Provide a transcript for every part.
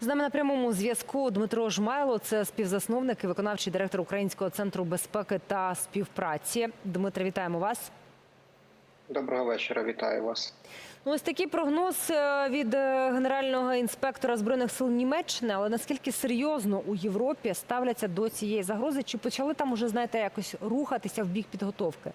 З нами на прямому зв'язку Дмитро Жмайло, це співзасновник і виконавчий директор Українського центру безпеки та співпраці. Дмитре, вітаємо вас. Доброго вечора, вітаю вас. Ну, ось такий прогноз е, від е, генерального інспектора збройних сил Німеччини. Але наскільки серйозно у Європі ставляться до цієї загрози? Чи почали там уже знаєте якось рухатися в бік підготовки?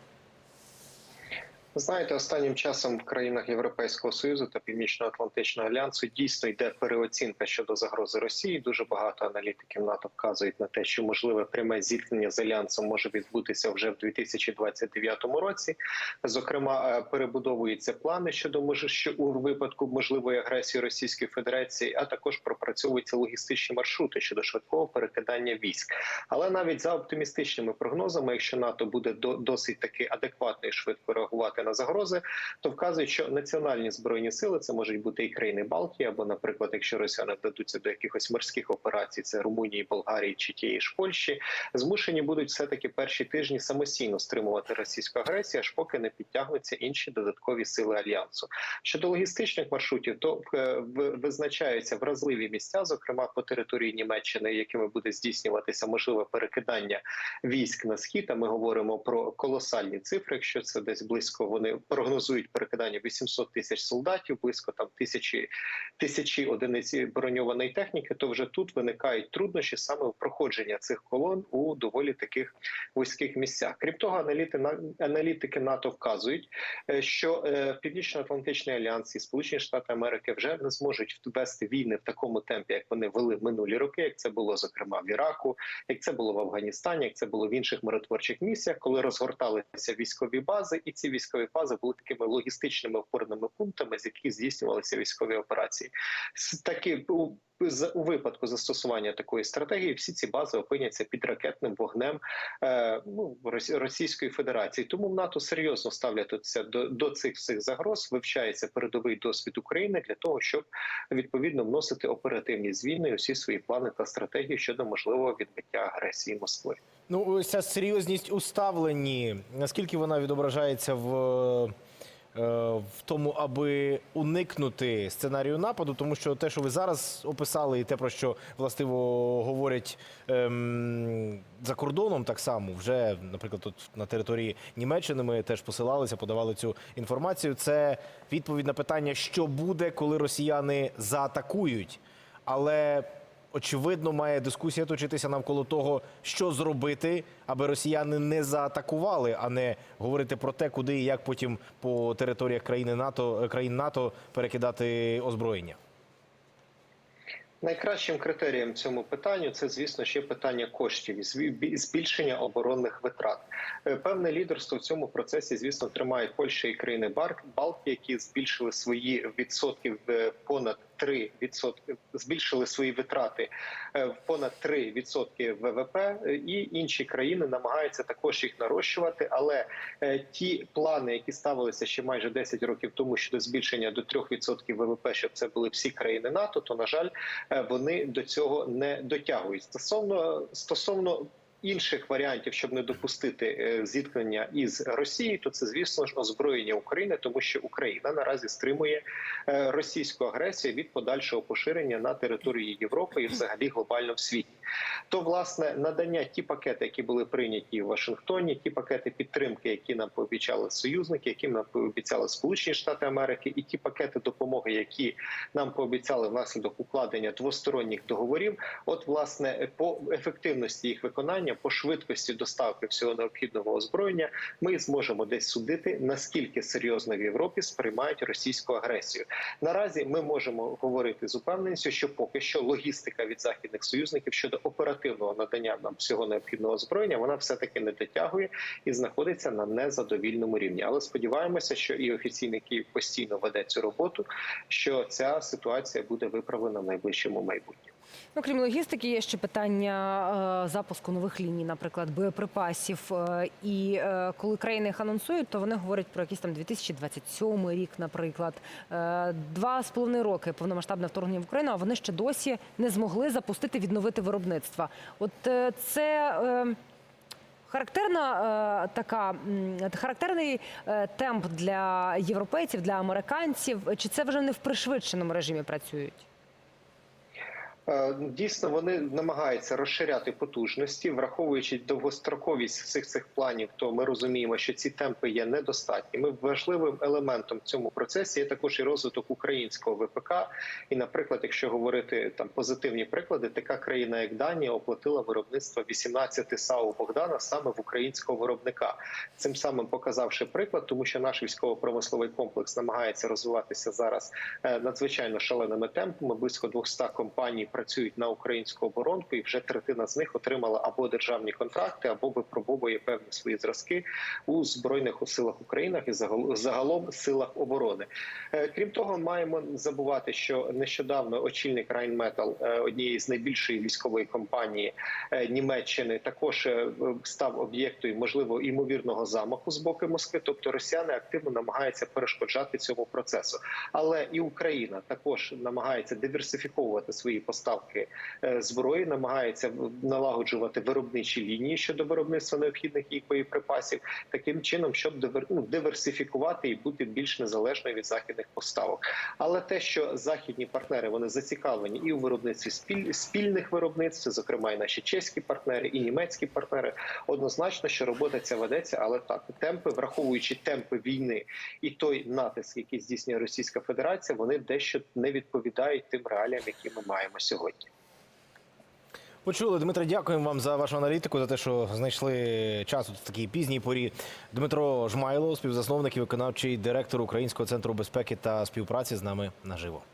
Знаєте, останнім часом в країнах Європейського союзу та Північно-Атлантичного альянсу дійсно йде переоцінка щодо загрози Росії. Дуже багато аналітиків НАТО вказують на те, що можливе пряме зіткнення з альянсом може відбутися вже в 2029 році. Зокрема, е, перебудовуються плани щодо мож- що у випадку можливої агресії Російської Федерації, а також пропрацьовуються логістичні маршрути щодо швидкого перекидання військ. Але навіть за оптимістичними прогнозами, якщо НАТО буде досить таки адекватно і швидко реагувати на загрози, то вказують, що національні збройні сили це можуть бути і країни Балтії, або, наприклад, якщо росіяни вдадуться до якихось морських операцій, це Румунії, Болгарії чи тієї ж Польщі, змушені будуть все таки перші тижні самостійно стримувати російську агресію, аж поки не підтягнуться інші додаткові сили альянсу. Щодо логістичних маршрутів, то е, визначаються вразливі місця, зокрема по території Німеччини, якими буде здійснюватися можливе перекидання військ на схід. А ми говоримо про колосальні цифри. Якщо це десь близько, вони прогнозують перекидання 800 тисяч солдатів, близько там тисячі тисячі одиниць броньованої техніки. То вже тут виникають труднощі саме в проходження цих колон у доволі таких вузьких місцях. Крім того, аналіти на- аналітики НАТО вказують, е, що е, Північно-Атлантичний альянс і Сполучені Штати Америки вже не зможуть вести війни в такому темпі, як вони вели минулі роки, як це було зокрема в Іраку, як це було в Афганістані, як це було в інших миротворчих місіях, коли розгорталися військові бази, і ці військові бази були такими логістичними опорними пунктами, з яких здійснювалися військові операції. С- Такі у у випадку застосування такої стратегії всі ці бази опиняться під ракетним вогнем е, ну, Російської Федерації. Тому НАТО серйозно ставляться до, до цих всіх загроз, вивчається передовий досвід України для того, щоб відповідно вносити оперативні зміни у всі свої плани та стратегії щодо можливого відбиття агресії Москви. Ну, ось ця серйозність у ставленні, наскільки вона відображається в, в тому, аби уникнути сценарію нападу, тому що те, що ви зараз описали, і те, про що властиво говорять ем, за кордоном, так само, вже, наприклад, тут на території Німеччини ми теж посилалися, подавали цю інформацію. Це відповідь на питання, що буде, коли росіяни заатакують. Але очевидно, має дискусія точитися навколо того, що зробити, аби росіяни не заатакували, а не говорити про те, куди і як потім по територіях країни НАТО країн НАТО перекидати озброєння. Найкращим критерієм цьому питанню це, звісно, ще питання коштів і збільшення оборонних витрат. Е, Певне лідерство в цьому процесі, звісно, тримають Польща і країни Балтії, які збільшили свої відсотки в понад 3 відсотки, збільшили свої витрати е, в понад 3 відсотки ВВП, е, і інші країни намагаються також їх нарощувати. Але е, ті плани, які ставилися ще майже 10 років тому щодо збільшення до 3% ВВП, щоб це були всі країни НАТО, то на жаль, е, вони до цього не дотягують. Стосовно стосовно. Інших варіантів, щоб не допустити е, зіткнення із Росією, то це звісно ж озброєння України, тому що Україна наразі стримує е, російську агресію від подальшого поширення на території Європи і взагалі глобально в світі. То власне надання ті пакети, які були прийняті в Вашингтоні, ті пакети підтримки, які нам пообіцяли союзники, які нам пообіцяли Сполучені Штати Америки, і ті пакети допомоги, які нам пообіцяли внаслідок укладення двосторонніх договорів. От власне по ефективності їх виконання, по швидкості доставки всього необхідного озброєння, ми зможемо десь судити наскільки серйозно в Європі сприймають російську агресію. Наразі ми можемо говорити з упевненістю, що поки що логістика від західних союзників щодо оперативного надання нам всього необхідного озброєння, вона все таки не дотягує і знаходиться на незадовільному рівні. Але сподіваємося, що і офіційний Київ постійно веде цю роботу, що ця ситуація буде виправлена в найближчому майбутньому. Ну, крім логістики, є ще питання е, запуску нових ліній, наприклад, боєприпасів. Е, і е, коли країни їх анонсують, то вони говорять про якийсь там 2027 рік, наприклад. Два з половиною роки повномасштабне вторгнення в Україну, а вони ще досі не змогли запустити відновити виробництва. От це. Характерна така характерний темп для європейців, для американців. Чи це вже не в пришвидшеному режимі працюють? Е, Дійсно, вони намагаються розширяти потужності, враховуючи довгостроковість всіх цих планів, то ми розуміємо, що ці темпи є недостатніми. Важливим елементом в цьому процесі є також і розвиток українського ВПК. І, наприклад, якщо говорити там позитивні приклади, така країна, як Данія, оплатила виробництво 18 САУ Богдана саме в українського виробника, цим самим показавши приклад, тому що наш військово-промисловий комплекс намагається розвиватися зараз е, надзвичайно шаленими темпами. Близько 200 компаній працюють на українську оборонку, і вже третина з них отримала або державні контракти, або випробовує певні свої зразки у збройних силах України і загал- загалом силах оборони. Е, Крім того, маємо забувати, що нещодавно очільник е, однієї з найбільшої військової компанії е, Німеччини, також е, став об'єктом можливо імовірного замаху з боку Москви. Тобто Росіяни активно намагаються перешкоджати цьому процесу. Але і Україна також намагається диверсифіковувати свої поставки е, зброї, намагається налагоджувати виробничі лінії щодо виробництва необхідних їй боєприпасів, таким чином, щоб ну, диверсифікувати і бути більш незалежною від західних поставок. Але те, що західні партнери вони зацікавлені і у виробництві спіль, спільних виробництв, зокрема і наші чеські партнери, і німецькі партнери, однозначно, що робота ця ведеться, але так темпи, враховуючи темпи війни і той натиск, який здійснює Російська Федерація, вони дещо не відповідають тим реаліям, які ми маємо сьогодні. Почули, Дмитре, дякуємо вам за вашу аналітику, за те, що знайшли час у такій пізній порі. Дмитро Жмайло, співзасновник і виконавчий директор Українського центру безпеки та співпраці з нами наживо.